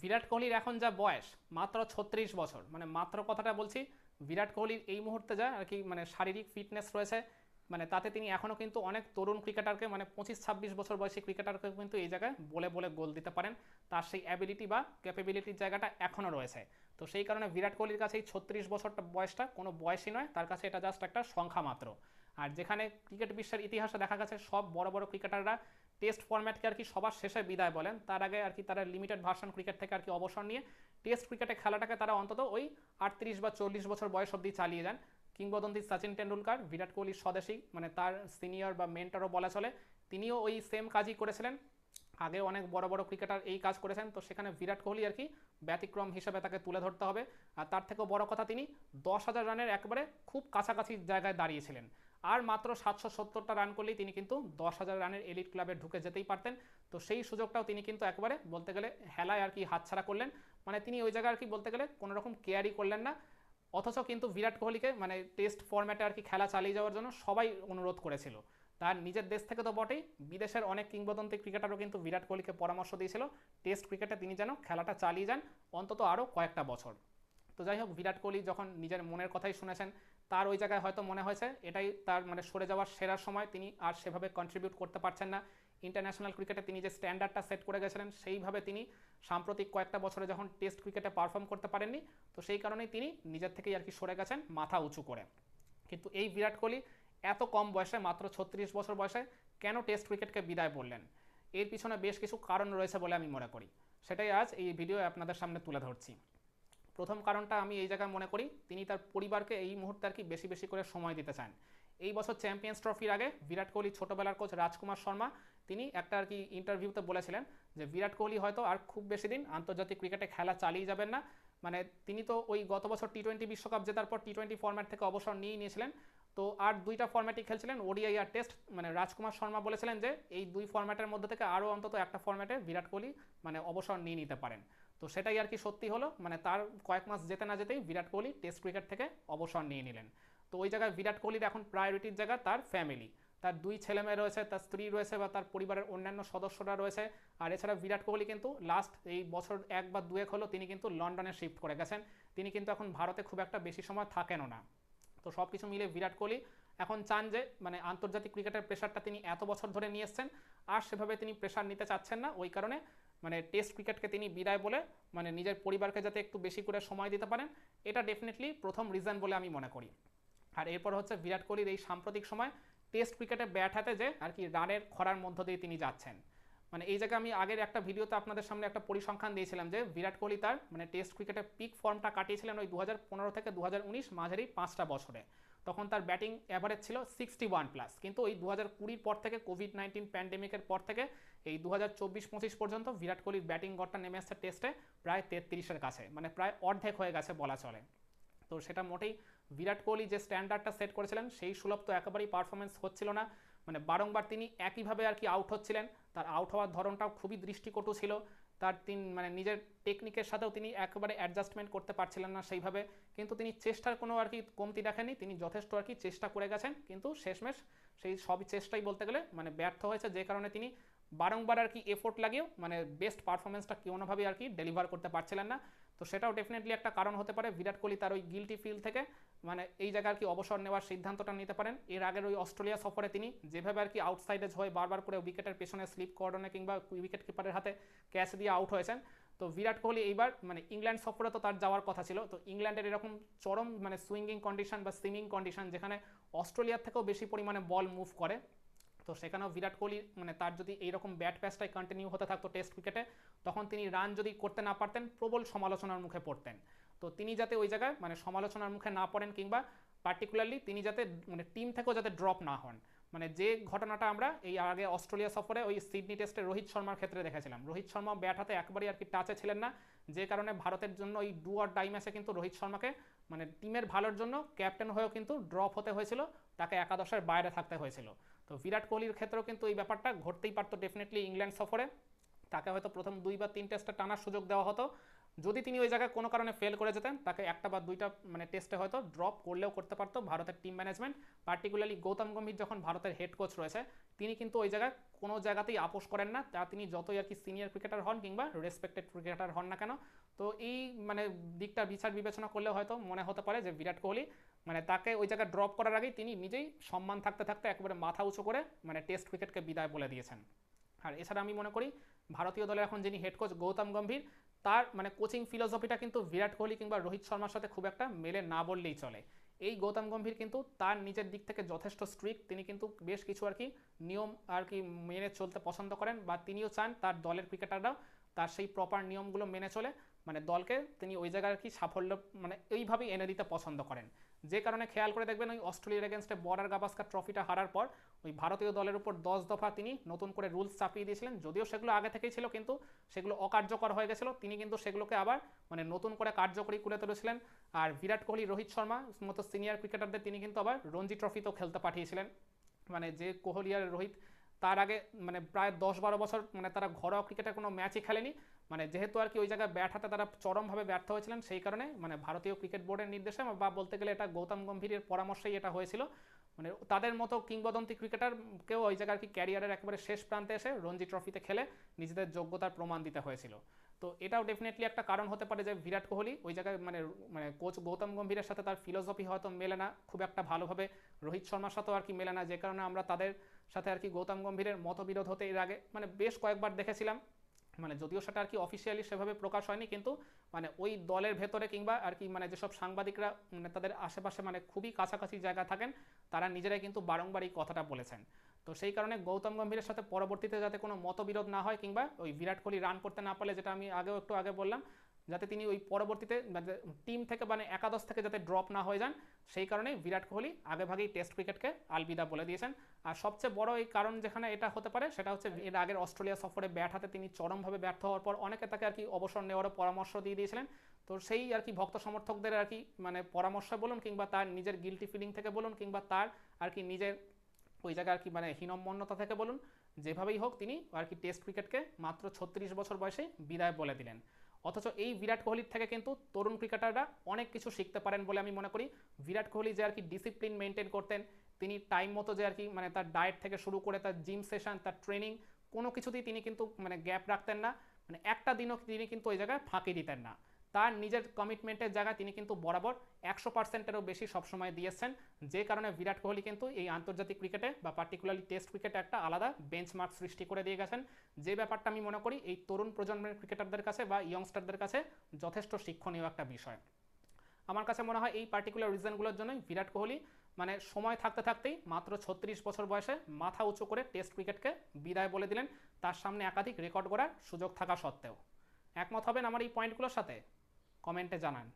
বিরাট কোহলির এখন যা বয়স, মাত্র ছত্রিশ বছর মানে মাত্র কথাটা বলছি, বিরাট কোহলির এই মুহূর্তে যা আর কি মানে শারীরিক ফিটনেস রয়েছে মানে তাতে তিনি এখনও কিন্তু অনেক তরুণ ক্রিকেটারকে মানে পঁচিশ ছাব্বিশ বছর বয়সী ক্রিকেটারকে কিন্তু এই জায়গায় বলে বলে গোল দিতে পারেন। তার সেই অ্যাবিলিটি বা ক্যাপেবিলিটির জায়গাটা এখনও রয়েছে। তো সেই কারণে বিরাট কোহলির কাছে এই ছত্রিশ বছরটা বয়সটা কোনো বয়সই নয়, তার কাছে এটা জাস্ট একটা সংখ্যা মাত্র। আর যেখানে ক্রিকেট বিশ্বের ইতিহাসে দেখা গেছে, সব বড় বড় ক্রিকেটাররা টেস্ট ফরম্যাটকে আর কি সবার শেষে বিদায় বলেন। তার আগে আর কি তারা লিমিটেড ভার্সন ক্রিকেট থেকে আর কি অবসর নিয়ে টেস্ট ক্রিকেটে খেলাটাকে তারা অন্তত ওই আটত্রিশ বা চল্লিশ বছর বয়স অবধি চালিয়ে যান। কিংবদন্তি সচিন টেন্ডুলকার বিরাট কোহলির স্বদেশী মানে তার সিনিয়র বা মেন্টারও বলা চলে। তিনিও ওই সেম কাজই করেছিলেন। আগে অনেক বড় বড় ক্রিকেটার এই কাজ করেছেন। তো সেখানে বিরাট কোহলি আর কি ব্যতিক্রম হিসেবে তাকে তুলে ধরতে হবে। আর তার থেকেও বড় কথা, তিনি দশ হাজার রানের একবারে খুব কাছাকাছি জায়গায় দাঁড়িয়েছিলেন। আর মাত্র সাতশো সত্তরটা রান করলেই তিনি কিন্তু দশ হাজার রানের এলিট ক্লাবে ঢুকে যেতেই পারতেন। তো সেই সুযোগটাও তিনি কিন্তু একবারে বলতে গেলে হেলায় আর কি হাতছাড়া করলেন। মানে তিনি ওই জায়গায় আর কি বলতে গেলে কোনো রকম কেয়ারই করলেন না। অথচ কিন্তু বিরাট কোহলিকে মানে টেস্ট ফরম্যাটে আর কি খেলা চালিয়ে যাওয়ার জন্য সবাই অনুরোধ করেছিল। তার নিজের দেশ থেকে তো বটেই, বিদেশের অনেক কিংবদন্তি ক্রিকেটারও কিন্তু বিরাট কোহলিকে পরামর্শ দিয়েছিল। টেস্ট ক্রিকেটে তিনি যেন খেলাটা চালিয়ে যান অন্তত আরও কয়েকটা বছর। তো যাই হোক, বিরাট কোহলি যখন নিজের মনের কথাই শুনেছেন তার ওই জায়গায় হয়তো মনে হয়েছে, এটাই তার মানে সরে যাওয়ার সেরা সময়। তিনি আর সেভাবে কন্ট্রিবিউট করতে পারছেন না। ইন্টারন্যাশনাল ক্রিকেটে তিনি যে স্ট্যান্ডার্ডটা সেট করে গেছিলেন, সেইভাবে তিনি সাম্প্রতিক কয়েকটা বছরে যখন টেস্ট ক্রিকেটে পারফর্ম করতে পারেননি, তো সেই কারণেই তিনি নিজের থেকেই আর কি সরে গেছেন মাথা উঁচু করে। কিন্তু এই বিরাট কোহলি এত কম বয়সে, মাত্র ছত্রিশ বছর বয়সে কেন টেস্ট ক্রিকেটকে বিদায় বললেন? এর পিছনে বেশ কিছু কারণ রয়েছে বলে আমি মনে করি। সেটাই আজ এই ভিডিও আপনাদের সামনে তুলে ধরছি। প্রথম কারণটা আমি এই জায়গায় মনে করি, তিনি তার পরিবারকে এই মুহূর্তে আর কি বেশি বেশি করে সময় দিতে চান। এই বছর চ্যাম্পিয়ন্স ট্রফির আগে বিরাট কোহলি ছোটবেলার কোচ রাজকুমার শর্মা, তিনি একটা আর কি ইন্টারভিউতে বলেছিলেন যে, বিরাট কোহলি হয়তো আর খুব বেশি দিন আন্তর্জাতিক ক্রিকেটে খেলা চালিয়ে যাবেন না। মানে তিনি তো ওই গত বছর টি টোয়েন্টি বিশ্বকাপ জেতার পর টি টোয়েন্টি ফর্ম্যাট থেকে অবসর নিয়ে নিয়েছিলেন। তো আর দুইটা ফর্ম্যাটই খেলছিলেন, ওডিআই আর টেস্ট। মানে রাজকুমার শর্মা বলেছিলেন যে, এই দুই ফর্ম্যাটের মধ্যে থেকে আরও অন্তত একটা ফর্ম্যাটে বিরাট কোহলি মানে অবসর নিয়ে নিতে পারেন। তো সেটাই আর কি সত্যি হলো। মানে তার কয়েক মাস যেতে না যেতেই বিরাট কোহলি টেস্ট ক্রিকেট থেকে অবসর নিয়ে নিলেন। তো ওই জায়গায় বিরাট কোহলির এখন প্রায়োরিটির জায়গা তার ফ্যামিলি তার দুই ছেলে মেয়ে রয়েছে, তার স্ত্রী রয়েছে বা তার পরিবারের অন্যান্য সদস্যরা রয়েছে। আর এছাড়া বিরাট কোহলি কিন্তু লাস্ট এই বছর এক বা দুয়েক হলো তিনি কিন্তু লন্ডনে শিফট করে গেছেন। তিনি কিন্তু এখন ভারতে খুব একটা বেশি সময় থাকেনও না। তো সব কিছু মিলে বিরাট কোহলি এখন চান যে মানে আন্তর্জাতিক ক্রিকেটের প্রেশারটা তিনি এত বছর ধরে নিয়ে এসছেন, আর সেভাবে তিনি প্রেশার নিতে চাচ্ছেন না। ওই কারণে মানে টেস্ট ক্রিকেটকে তিনি বিদায় বলে মানে নিজের পরিবারকে যাতে একটু বেশি করে সময় দিতে পারেন, এটা ডেফিনেটলি প্রথম রিজন বলে আমি মনে করি। আর এরপর হচ্ছে বিরাট কোহলির এই সাম্প্রতিক সময় টেস্ট ক্রিকেটে ব্যাট হাতে যে আর কি রানের খরার মধ্য দিয়ে তিনি যাচ্ছেন। মানে এই জায়গায় আমি আগের একটা ভিডিওতে আপনাদের সামনে একটা পরিসংখ্যান দিয়েছিলাম যে বিরাট কোহলি তার মানে টেস্ট ক্রিকেটে পিক ফর্মটা কাটিয়েছিলেন ওই দু হাজার পনেরো থেকে দু মাঝারি পাঁচটা বছরে। তখন তার ব্যাটিং অ্যাভারেজ ছিল সিক্সটি ওয়ান প্লাস কিন্তু ওই দু কুড়ির পর থেকে কোভিড নাইন্টিন প্যান্ডেমিকের পর থেকে এই দু হাজার চব্বিশ পঁচিশ পর্যন্ত বিরাট কোহলির ব্যাটিং গড়টা নেমে আসছে টেস্টে প্রায় তেত্রিশের কাছে মানে প্রায় অর্ধেক হয়ে গেছে বলা চলে। তো সেটা মোটেই বিরাট কোহলি যে স্ট্যান্ডার্ডটা সেট করেছিলেন সেই সুলভ তো একেবারেই পারফরমেন্স হচ্ছিল না। মানে বারংবার তিনি একইভাবে আর কি আউট হচ্ছিলেন। তার আউট হওয়ার ধরনটাও খুবই দৃষ্টিকটু ছিল। তার তিন মানে নিজের টেকনিকের সাথেও তিনি একবারে অ্যাডজাস্টমেন্ট করতে পারছিলেন না সেইভাবে। কিন্তু তিনি চেষ্টার কোনো আর কি কমতি দেখেনি তিনি যথেষ্ট আর কি চেষ্টা করে গেছেন। কিন্তু শেষমেশ সেই সব চেষ্টাই বলতে গেলে মানে ব্যর্থ হয়েছে। যে কারণে তিনি বারংবার আর কি এফোর্ট লাগিয়েও মানে বেস্ট পারফরমেন্সটা কোনোভাবেই আর কি ডেলিভার করতে পারছিলেন না। তো সেটাও ডেফিনেটলি একটা কারণ হতে পারে। বিরাট কোহলি তার ওই গিলটি ফিল থেকে মানে এই জায়গায় আর কি অবসর নেওয়ার সিদ্ধান্তটা নিতে পারেন। এর আগের ওই অস্ট্রেলিয়া সফরে তিনি যেভাবে আর কি আউটসাইডেজ হয়ে বারবার করে উইকেটের পেছনে স্লিপ কর্ডনে কিংবা উইকেট কিপারের হাতে ক্যাচ দিয়ে আউট হয়েছেন। তো বিরাট কোহলি এইবার মানে ইংল্যান্ড সফরে তো তার যাওয়ার কথা ছিল। তো ইংল্যান্ডের এরকম চরম মানে সুইঙ্গিং কন্ডিশন বা সুইমিং কন্ডিশন যেখানে অস্ট্রেলিয়ার থেকেও বেশি পরিমাণে বল মুভ করে তো সেখানেও বিরাট কোহলি মানে তার যদি এইরকম ব্যাট প্যাচটাই কন্টিনিউ হতে থাকতো টেস্ট ক্রিকেটে তখন তিনি রান যদি করতে না পারতেন, প্রবল সমালোচনার মুখে পড়তেন। তো তিনি যাতে ওই জায়গায় মানে সমালোচনার মুখে না পড়েন কিংবা পার্টিকুলারলি তিনি যাতে মানে টিম থেকেও যাতে ড্রপ না হন। মানে যে ঘটনাটা আমরা এই আগে অস্ট্রেলিয়া সফরে ওই সিডনি টেস্টে রোহিত শর্মার ক্ষেত্রে দেখেছিলাম। রোহিত শর্মা ব্যাট হাতে একবারই আর কি টাচে ছিলেন না। যে কারণে ভারতের জন্য ওই ডু আর ডাই ম্যাচে কিন্তু রোহিত শর্মাকে মানে টিমের ভালোর জন্য ক্যাপ্টেন হয়েও কিন্তু ড্রপ হতে হয়েছিল, তাকে একাদশের বাইরে থাকতে হয়েছিল। তো বিরাট কোহলির ক্ষেত্রেও কিন্তু এই ব্যাপারটা ঘটতেই পারতো ডেফিনেটলি ইংল্যান্ড সফরে। তাকে হয়তো প্রথম দুই বা তিন টেস্টে টানার সুযোগ দেওয়া হতো। যদি তিনি ওই জায়গায় কোনো কারণে ফেল করে যেতেন, তাকে একটা বা দুইটা মানে টেস্টে হয়তো ড্রপ করলেও করতে পারতো ভারতের team management particularly Gautam Gambhir যখন ভারতের হেড কোচ রয়েছে, তিনি কিন্তু ওই জায়গায় কোনো জায়গাতেই আপোষ করেন না। তা তিনি যতই আর কি সিনিয়র ক্রিকেটার হন কিংবা রেসপেক্টেড ক্রিকেটার হন না কেন, তো এই মানে দিকটা বিচার বিবেচনা করলে হয়তো মনে হতে পারে যে বিরাট কোহলি মানে তাকে ওই জায়গায় ড্রপ করার আগেই তিনি নিজেই সম্মান থাকতে থাকতে একেবারে মাথা উঁচু করে মানে টেস্ট ক্রিকেটকে বিদায় বলে দিয়েছেন। আর এছাড়া আমি মনে করি, ভারতীয় দলের এখন যিনি হেড কোচ গৌতম গম্ভীর তার মানে কোচিং ফিলোসফিটা কিন্তু বিরাট কোহলি কিংবা রোহিত শর্মার সাথে খুব একটা মেলে না বললেই চলে। এই গৌতম গম্ভীর কিন্তু তার নিজের দিক থেকে যথেষ্ট স্ট্রিক্ট তিনি কিন্তু বেশ কিছু আর কি নিয়ম আর কি মেনে চলতে পছন্দ করেন বা তিনিও চান তার দলের ক্রিকেটাররাও তার সেই প্রপার নিয়মগুলো মেনে চলে। মানে দলকে তিনি ওই জায়গায় কি সাফল্য মানে এইভাবেই এনে দিতে পছন্দ করেন। যে কারণে খেয়াল করে দেখবেন ওই অস্ট্রেলিয়ার এগেনস্টে বর্ডার গাভাস্কার ট্রফিটা হারার পর ওই ভারতীয় দলের উপর দশ দফা তিনি নতুন করে রুলস চাপিয়ে দিয়েছিলেন। যদিও সেগুলো আগে থেকেই ছিল, কিন্তু সেগুলো অকার্যকর হয়ে গেছিল। তিনি কিন্তু সেগুলোকে আবার মানে নতুন করে কার্যকরী করে তুলেছিলেন। আর বিরাট কোহলি, রোহিত শর্মা মতো সিনিয়র ক্রিকেটারদের তিনি কিন্তু আবার রঞ্জি ট্রফিতেও খেলতে পাঠিয়েছিলেন। মানে যে কোহলি আর রোহিত তার আগে মানে প্রায় দশ বারো বছর মানে তারা ঘরোয়া ক্রিকেটে কোনো ম্যাচই খেলেনি। মানে যেহেতু আর কি ওই জায়গায় ব্যাট হাতে তারা চরমভাবে ব্যর্থ হয়েছিলেন, সেই কারণে মানে ভারতীয় ক্রিকেট বোর্ডের নির্দেশে বা বলতে গেলে এটা গৌতম গম্ভীরের পরামর্শেই এটা হয়েছিল। মানে তাদের মতো কিংবদন্তি ক্রিকেটারকেও ওই জায়গায় আর কি ক্যারিয়ারের একেবারে শেষ প্রান্তে এসে রঞ্জি ট্রফিতে খেলে নিজেদের যোগ্যতার প্রমাণ দিতে হয়েছিল। তো এটাও ডেফিনেটলি একটা কারণ হতে পারে যে বিরাট কোহলি ওই জায়গায় মানে মানে কোচ গৌতম গম্ভীরের সাথে তার ফিলোসফি হয়তো মেলে না, খুব একটা ভালোভাবে রোহিত শর্মার সাথেও আর কি মেলে না, যে কারণে আমরা তাদের সাথে আর কি গৌতম গম্ভীরের মতবিরোধ হতে এর আগে মানে বেশ কয়েকবার দেখেছিলাম। মানে যদিও সেটা আর কি অফিসিয়ালি সেভাবে প্রকাশ হয়নি, কিন্তু মানে ওই দলের ভেতরে কিংবা আর কি মানে যেসব সাংবাদিকরা মানে তাদের আশেপাশে মানে খুবই কাছাকাছি জায়গা থাকেন, তারা নিজেরাই কিন্তু বারংবার এই কথাটা বলেছেন। তো সেই কারণে গৌতম গম্ভীরের সাথে পরবর্তীতে যাতে কোনো মতবিরোধ না হয় কিংবা ওই বিরাট কোহলি রান করতে না পারলে, যেটা আমি আগেও একটু আগে বললাম যাতে তিনি ওই পরবর্তীতে টিম থেকে মানে একাদশ থেকে যাতে ড্রপ না হয়ে যান, সেই কারণেই বিরাট কোহলি আগেভাগেই টেস্ট ক্রিকেটকে আলবিদা বলে দিয়েছেন। আর সবচেয়ে বড় এই কারণ যেখানে এটা হতে পারে, সেটা হচ্ছে এর আগের অস্ট্রেলিয়া সফরে ব্যাট হাতে তিনি চরমভাবে ব্যর্থ হওয়ার পর অনেকে তাকে আর কি অবসর নেওয়ারও পরামর্শ দিয়ে দিয়েছিলেন। তো সেই আর কি ভক্ত সমর্থকদের আর কি মানে পরামর্শ বলুন কিংবা তার নিজের গিলটি ফিলিং থেকে বলুন কিংবা তার আর কি নিজের ওই জায়গায় আর কি মানে হীনম্মন্যতা থেকে বলুন, যেভাবেই হোক তিনি আর কি টেস্ট ক্রিকেটকে মাত্র ছত্রিশ বছর বয়সে বিদায় বলে দিলেন। অথচ এই বিরাট কোহলির থেকে কিন্তু তরুণ ক্রিকেটাররা অনেক কিছু শিখতে পারেন বলে আমি মনে করি। বিরাট কোহলি যে আর কি ডিসিপ্লিন মেনটেন করতেন, তিনি টাইম মতো যে আর কি মানে তার ডায়েট থেকে শুরু করে তার জিম সেশন তার ট্রেনিং কোনো কিছুতেই তিনি কিন্তু মানে গ্যাপ রাখতেন না। মানে একটা দিনও তিনি কিন্তু ওই জায়গায় ফাঁকি দিতেন না। তার নিজের কমিটমেন্টের জায়গায় তিনি কিন্তু বরাবর একশো পার্সেন্টেরও বেশি সবসময় দিয়েছেন। যে কারণে বিরাট কোহলি কিন্তু এই আন্তর্জাতিক ক্রিকেটে বা পার্টিকুলারলি টেস্ট ক্রিকেটে একটা আলাদা বেঞ্চমার্ক সৃষ্টি করে দিয়ে গেছেন। যে ব্যাপারটা আমি মনে করি, এই তরুণ প্রজন্মের ক্রিকেটারদের কাছে বা ইয়ংস্টারদের কাছে যথেষ্ট শিক্ষণীয় একটা বিষয়। আমার কাছে মনে হয় এই পার্টিকুলার রিজনগুলোর জন্যই বিরাট কোহলি মানে সময় থাকতে থাকতেই মাত্র ছত্রিশ বছর বয়সে মাথা উঁচু করে টেস্ট ক্রিকেটকে বিদায় বলে দিলেন। তার সামনে একাধিক রেকর্ড করার সুযোগ থাকা সত্ত্বেও। একমত হবেন আমার এই পয়েন্টগুলোর সাথে? কমেন্টে জানান।